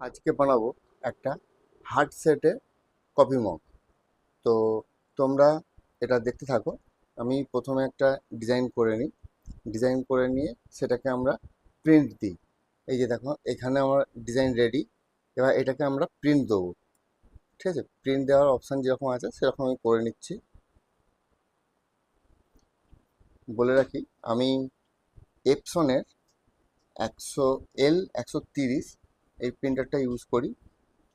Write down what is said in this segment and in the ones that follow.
আজকে বানাবো একটা হার্ট সেটের কফি মগ। তো তোমরা এটা দেখতে থাকো। আমি প্রথমে একটা ডিজাইন করে নিই। ডিজাইন করে নিয়ে সেটাকে আমরা প্রিন্ট দিই। এই যে দেখো, এখানে আমার ডিজাইন রেডি। এবার এটাকে আমরা প্রিন্ট দেবো। ঠিক আছে? প্রিন্ট দেওয়ার অপশান যেরকম আছে, সেরকম আমি করে নিচ্ছি। বলে রাখি, আমি এপসনের একশো এল, একশো তিরিশ এই প্রিন্টারটা ইউজ করি।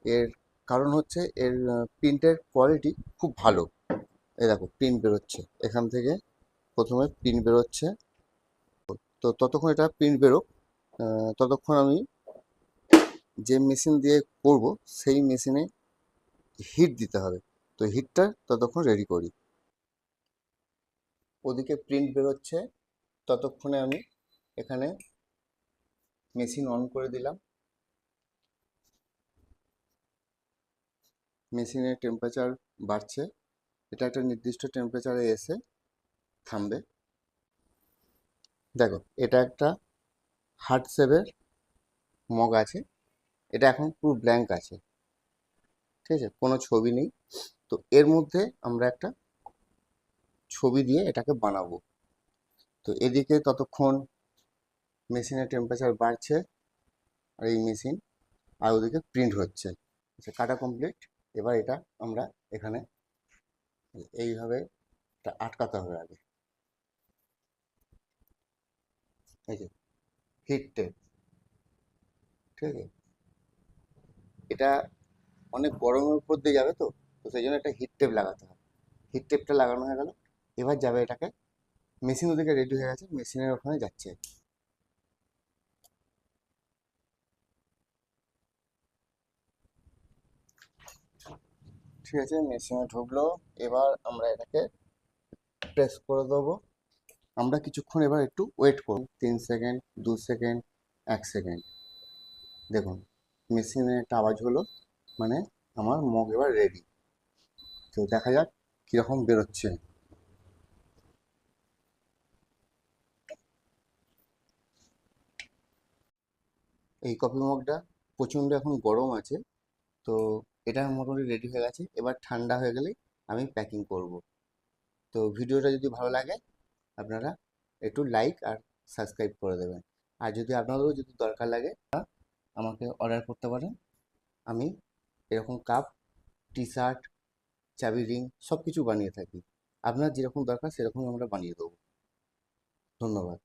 এর কারণ হচ্ছে এর প্রিন্টের কোয়ালিটি খুব ভালো। এই দেখো প্রিন্ট বেরোচ্ছে। এখান থেকে প্রথমে প্রিন্ট বেরোচ্ছে। তো ততক্ষণ এটা প্রিন্ট বেরোক ততক্ষণ আমি যে মেশিন দিয়ে করব, সেই মেশিনে হিট দিতে হবে। তো হিটটা ততক্ষণ রেডি করি। ওদিকে প্রিন্ট বেরোচ্ছে। ততক্ষণে আমি এখানে মেশিন অন করে দিলাম। মেশিনের টেম্পারেচার বাড়ছে, এটা একটা নির্দিষ্ট টেম্পারেচারে এসে থামবে। দেখো, এটা একটা হার্ট শেপের মগ আছে, এটা এখন পুরো ব্ল্যাঙ্ক আছে, ঠিক আছে? কোনো ছবি নেই। তো এর মধ্যে আমরা একটা ছবি দিয়ে এটাকে বানাবো। তো এদিকে ততক্ষণ মেশিনের টেম্পারেচার বাড়ছে, আর এই মেশিন আর ওদিকে প্রিন্ট হচ্ছে। আচ্ছা কাটা কমপ্লিট এবার এটা আমরা এখানে এইভাবে আটকাতে হবে আগে। এই হিট টেপ ঠিক আছে? এটা অনেক গরমের উপর দিয়ে যাবে তো তো সেই জন্য একটা হিট টেপ লাগাতে হবে। হিট টেপটা লাগানো হয়ে গেল, এবার যাবে এটাকে মেশিন ওদিকে রেডি হয়ে গেছে মেশিনের ওখানে যাচ্ছে। ঠিক আছে, মেশিনে ঢুকলো, এবার আমরা এটাকে প্রেস করে দেবো। আমরা কিছুক্ষণ এবার একটু ওয়েট করব, তিন সেকেন্ড দু সেকেন্ড এক সেকেন্ড দেখুন, মেশিনে একটা আওয়াজ হলো মানে আমার মগ এবার রেডি তো দেখা যাক কীরকম বেরোচ্ছে। এই কফি মগটা প্রচণ্ড এখন গরম আছে, তো এটা মোটামুটি রেডি হয়ে গেছে। এবার ঠান্ডা হয়ে গেলেই আমি প্যাকিং করব। তো ভিডিওটা যদি ভালো লাগে, আপনারা একটু লাইক আর সাবস্ক্রাইব করে দেবেন। আর যদি আপনাদেরও যদি দরকার লাগে, আমাকে অর্ডার করতে পারেন। আমি এরকম কাপ টি শার্ট চাবি রিং সব কিছু বানিয়ে থাকি। আপনার যেরকম দরকার সেরকম আমরা বানিয়ে দেবো। ধন্যবাদ।